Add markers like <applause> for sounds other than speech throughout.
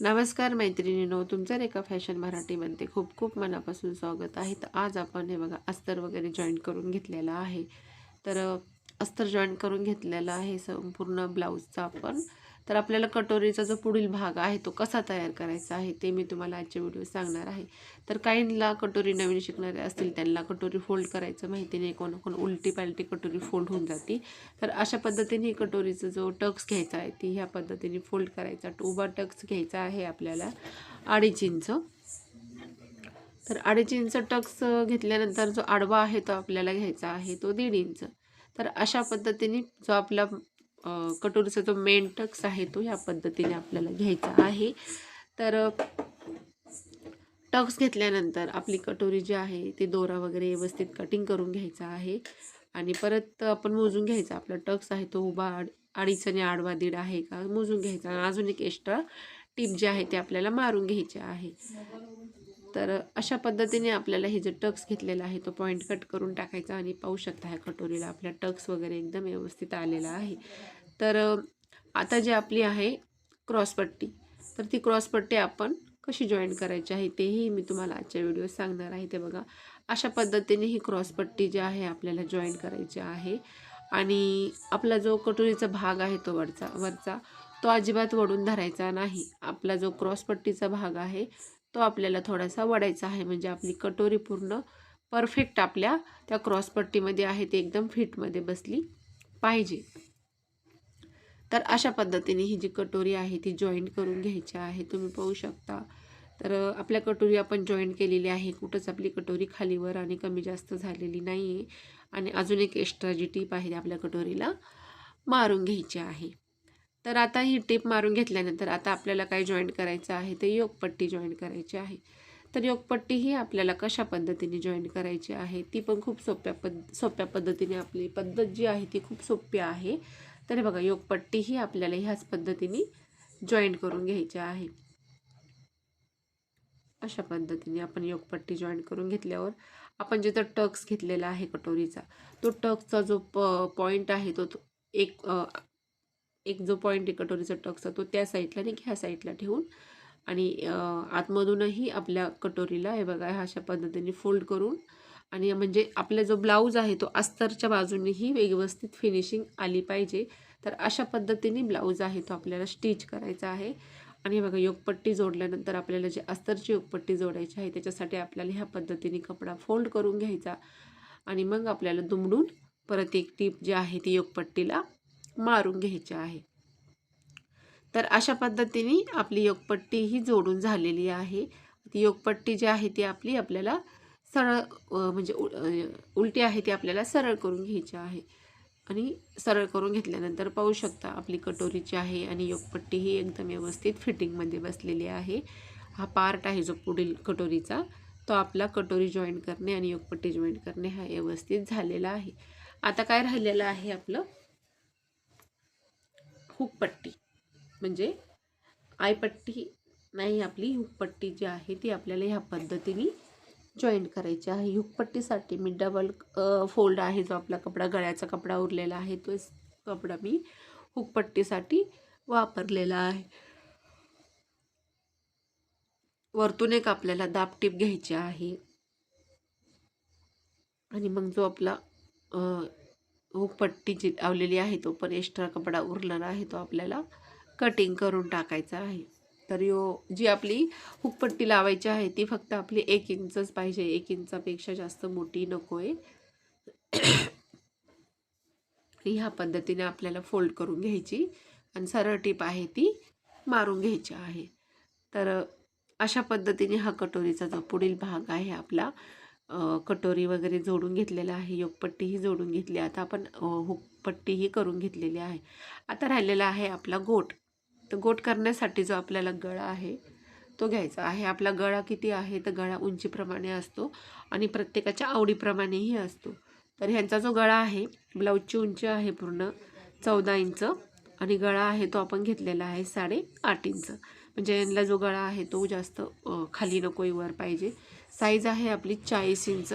नमस्कार मैत्रिणीनो तुमचं रेखा फॅशन मराठीमध्ये खूप खूप मनापासून स्वागत आहे. तर आज आपण हे बघा अस्तर वगैरे जॉईन करून घेतलेला आहे. तर अस्तर जॉईन करून घेतलेलं आहे संपूर्ण ब्लाऊजचा आपण. तर आपल्याला कटोरीचा जो पुढील भाग आहे तो कसा तयार करायचा आहे ते मी तुम्हाला आजच्या व्हिडिओ सांगणार आहे. तर काहींना कटोरी नवीन शिकणारे असतील त्यांना कटोरी फोल्ड करायचं माहिती नाही कोण कोण उलटी पालटी कटोरी फोल्ड होऊन जाते. तर अशा पद्धतीने कटोरीचा जो टक्स घ्यायचा आहे ती ह्या पद्धतीने फोल्ड करायचा. उभा टक्स घ्यायचा आहे आपल्याला अडीच इंच. तर अडीच इंच टक्स घेतल्यानंतर जो आडवा आहे तो आपल्याला घ्यायचा आहे तो दीड इंच. तर अशा पद्धतीने जो आपला कटोरीचा जो मेन टक्स आहे तो ह्या पद्धतीने आपल्याला घ्यायचा आहे. तर टक्स घेतल्यानंतर आपली कटोरी जी आहे ती दोरा वगैरे व्यवस्थित कटिंग करून घ्यायचा आहे. आणि परत आपण मोजून घ्यायचा आपला टक्स आहे तो उभा आड अडीच आणि आडवा दीड आहे का मोजून घ्यायचा. आणि अजून एक एक्स्ट्रा टीप जे आहे ते आपल्याला मारून घ्यायचे आहे. तर अशा पद्धतीने आपल्याला हे जे टक्स घेतलेला आहे तो पॉईंट कट करून टाकायचा आणि पाहू शकता ह्या कटोरीला आपल्या टक्स वगैरे एकदम व्यवस्थित आलेला आहे. तर आता जी आपली आहे क्रॉसपट्टी तर ती क्रॉसपट्टी आपण कशी जॉईन करायची आहे तेही मी तुम्हाला आजच्या व्हिडिओ सांगणार आहे. ते बघा अशा पद्धतीने ही क्रॉसपट्टी जी आहे आपल्याला जॉईन करायची आहे. आणि आपला जो कटोरीचा भाग आहे तो वरचा वरचा तो अजिबात वडून धरायचा नाही. आपला जो क्रॉसपट्टीचा भाग आहे तो आपल्याला थोडासा वडायचा आहे. म्हणजे आपली कटोरी पूर्ण परफेक्ट आपल्या त्या क्रॉसपट्टीमध्ये आहे. ते एकदम फिटमध्ये बसली पाहिजे. तर अशा पद्धतीने ही जी कटोरी आहे ती जॉईंट करून घ्यायची आहे. तुम्ही पाहू शकता. तर आपल्या कटोरी आपण जॉईंट केलेली आहे. कुठंच आपली कटोरी खालीवर आणि कमी जास्त झालेली नाही आहे आणि अजून एक एक्स्ट्रा जी टीप आहे आपल्या कटोरीला मारून घ्यायची आहे. तर आता ही टीप मारून घेतल्यानंतर आता आपल्याला काय जॉईंट करायचं आहे ते योगपट्टी जॉईन करायची आहे. तर योगपट्टी ही आपल्याला कशा पद्धतीने जॉईन करायची आहे ती पण खूप सोप्या पद्ध सोप्या पद्धतीने आपली पद्धत जी आहे ती खूप सोपी आहे. तर बघा योगपट्टी ही आपल्याला ह्याच पद्धतीने जॉईंट करून घ्यायची आहे. अशा पद्धतीने आपण योगपट्टी जॉईन करून घेतल्यावर आपण जिथं टक्स घेतलेला आहे कटोरीचा तो टक्सचा जो प पॉईंट आहे तो तो एक एक जो पॉईंट आहे कटोरीचा टक्स तो त्या साईडला आणि ह्या साईडला ठेवून आणि आतमधूनही आपल्या कटोरीला हे बघा ह्या अशा पद्धतीने फोल्ड करून आणि म्हणजे आपला जो ब्लाऊज आहे तो अस्तरच्या बाजूनेही व्यवस्थित फिनिशिंग आली पाहिजे. तर अशा पद्धतीने ब्लाऊज आहे तो आपल्याला स्टिच करायचा आहे. आणि बघा योगपट्टी जोडल्यानंतर आपल्याला जे अस्तरची योगपट्टी जोडायची आहे त्याच्यासाठी आपल्याला ह्या पद्धतीने कपडा फोल्ड करून घ्यायचा. आणि मग आपल्याला दुमडून परत एक टीप जी आहे ती योगपट्टीला मारून घ्यायची आहे. तर अशा पद्धतीने आपली योगपट्टी ही जोडून झालेली आहे. ती योगपट्टी जी आहे ती आपली आपल्याला सरळ म्हणजे उ- उलटी आहे ती आपल्याला सरळ करून घ्यायची आहे. आणि सरळ करून घेतल्यानंतर पाहू शकता आपली कटोरीची आहे आणि योगपट्टी ही एकदम व्यवस्थित फिटिंगमध्ये बसलेली आहे. हा पार्ट आहे जो पुढील कटोरीचा. तो आपला कटोरी जॉईन करणे आणि योगपट्टी जॉईन करणे हा व्यवस्थित झालेला आहे. आता काय राहिलेलं आहे आपलं? हुकपट्टी. म्हणजे आयपट्टी नाही आपली हुकपट्टी जी आहे ती आपल्याला ह्या पद्धतीने जॉईन करायची आहे. हुकपट्टीसाठी मी डबल फोल्ड आहे जो आपला कपडा गळ्याचा कपडा उरलेला आहे तो कपडा मी हुकपट्टीसाठी वापरलेला आहे. वरतून एक आपल्याला दाबटीप घ्यायची आहे. आणि मग जो आपला हुकपट्टी जी लावलेली आहे तो पण एक्स्ट्रा कपडा उरलेला आहे तो आपल्याला कटिंग करून टाकायचा आहे. तर यो जी आपली हुकपट्टी लावायची आहे ती फक्त आपली एक इंचच पाहिजे. एक इंचापेक्षा जास्त मोठी नको आहे <coughs> ह्या पद्धतीने आपल्याला फोल्ड करून घ्यायची. आणि सरळ टीप आहे ती मारून घ्यायची आहे. तर अशा पद्धतीने हा कटोरीचा जो पुढील भाग आहे आपला कटोरी वगैरे जोडून घेतलेला आहे योगपट्टीही जोडून घेतली आता आपण हुकपट्टीही करून घेतलेली आहे. आता राहिलेला आहे आपला गोट. तर गोट करण्यासाठी जो आपल्याला गळा आहे तो घ्यायचा आहे. आपला गळा किती आहे तर गळा उंचीप्रमाणे असतो आणि प्रत्येकाच्या आवडीप्रमाणेही असतो. तर ह्यांचा जो गळा आहे ब्लाऊजची उंची आहे पूर्ण चौदा इंच आणि गळा आहे तो आपण घेतलेला आहे साडे आठ इंच. म्हणजे यांना जो गळा आहे तो जास्त खाली नको वर पाहिजे. साईज आहे आपली चाळीस इंच.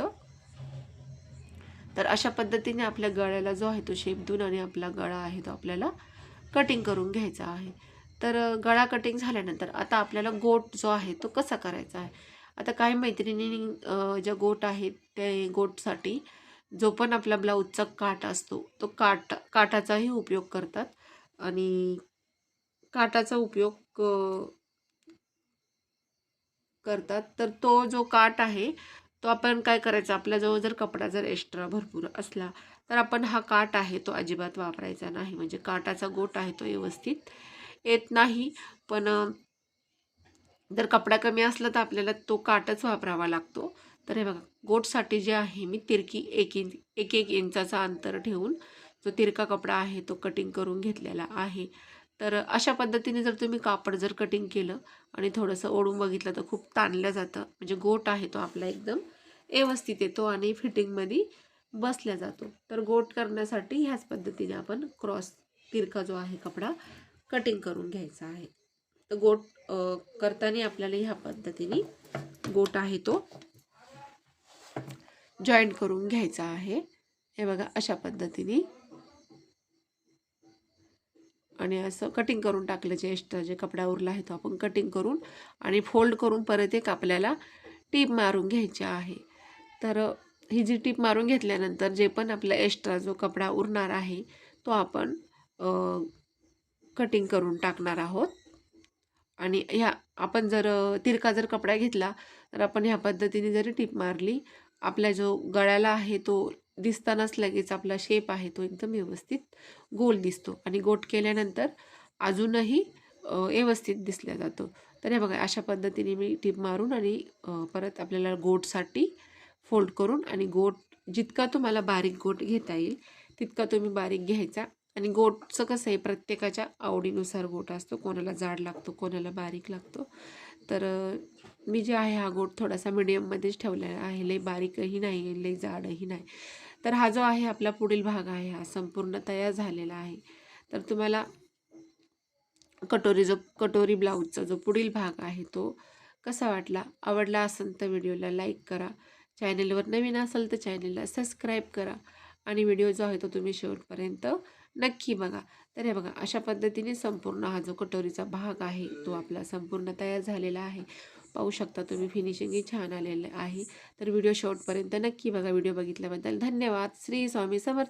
तर अशा पद्धतीने आपल्या गळ्याला जो आहे तो शेप देऊन आणि आपला गळा आहे तो आपल्याला कटिंग करून घ्यायचा आहे. तर गळा कटिंग झाल्यानंतर आता आपल्याला गोट जो आहे तो कसा करायचा आहे? आता काही मैत्रिणींनी ज्या गोट आहेत ते गोटसाठी जो पण आपला ब्लाऊजचा काट असतो तो काट काठाचाही उपयोग करतात. आणि काटाचा उपयोग करतात. तर तो जो काट आहे तो आपण काय करायचा? आपल्याजवळ जर कपडा जर एक्स्ट्रा भरपूर असला तर आपण हा काट आहे तो अजिबात वापरायचा नाही. म्हणजे काटाचा गोट आहे तो व्यवस्थित येत नाही. पण जर कपडा कमी असला तर आपल्याला तो काटच वापरावा लागतो. तर हे बघा गोटसाठी जे आहे मी तिरकी एक इंच एक एक इंचाचा अंतर ठेवून जो तिरका कपडा आहे तो कटिंग करून घेतलेला आहे. तर अशा पद्धतीने जर तुम्ही कापड जर कटिंग केलं आणि थोडंसं ओढून बघितलं तर खूप ताणलं जातं. म्हणजे गोट आहे तो आपला एकदम. व्यवस्थित येतो आणि फिटिंगमध्ये बसल्या जातो. तर गोट करण्यासाठी ह्याच पद्धतीने आपण क्रॉस तिरका जो आहे कपडा कटिंग करून घ्यायचा आहे. तर गोट करताना आपल्याला ह्या पद्धतीने गोट आहे तो जॉईंट करून घ्यायचा आहे. हे बघा अशा पद्धतीने आणि असं कटिंग करून टाकलं जे एक्स्ट्रा जे कपडा उरला आहे तो आपण कटिंग करून आणि फोल्ड करून परत एक आपल्याला टीप मारून घ्यायची आहे. तर ही जी टीप मारून घेतल्यानंतर जे पण आपला एक्स्ट्रा जो कपडा उरणार आहे तो आपण कटिंग करून टाकणार आहोत. आणि ह्या आपण जर तिरका जर कपडा घेतला तर आपण ह्या पद्धतीने जरी टीप मारली आपला जो गळ्याला आहे तो दिसतानाच लगेच आपला शेप आहे तो एकदम व्यवस्थित गोल दिसतो. आणि गोट केल्यानंतर अजूनही व्यवस्थित दिसला जातो. तर हे बघा अशा पद्धतीने मी टीप मारून आणि परत आपल्याला गोटसाठी फोल्ड करून आणि गोट जितका तुम्हाला बारीक गोट घेता येईल तितका तुम्ही बारीक घ्यायचा. आणि गोटचं कसं आहे प्रत्येकाच्या आवडीनुसार गोट असतो. कोणाला जाड लागतो कोणाला बारीक लागतो. तर मी जे आहे हा गोट थोडासा मिडियममध्येच ठेवलेला आहे. लई बारीकही नाही आहे लई जाडही नाही. तर हा जो आहे आपला पुढील भाग आहे हा संपूर्ण तयार झालेला आहे. तर तुम्हाला कटोरी जो कटोरी ब्लाऊजचा जो पुढील भाग आहे तो कसा वाटला? आवडला असेल तर व्हिडिओला लाईक करा. चॅनेलवर नवीन असेल तर चॅनेलला सबस्क्राईब करा आणि व्हिडिओ जो आहे तो तुम्ही शेवटपर्यंत नक्की बघा. तर हे बघा अशा पद्धतीने संपूर्ण हा जो कटोरीचा भाग आहे तो आपला संपूर्ण तयार झालेला आहे. पाहू शकता तुम्ही. फिनिशिंगही छान आलेलं आहे. तर व्हिडिओ शेवटपर्यंत नक्की बघा. व्हिडिओ बघितल्याबद्दल धन्यवाद. श्री स्वामी समर्थ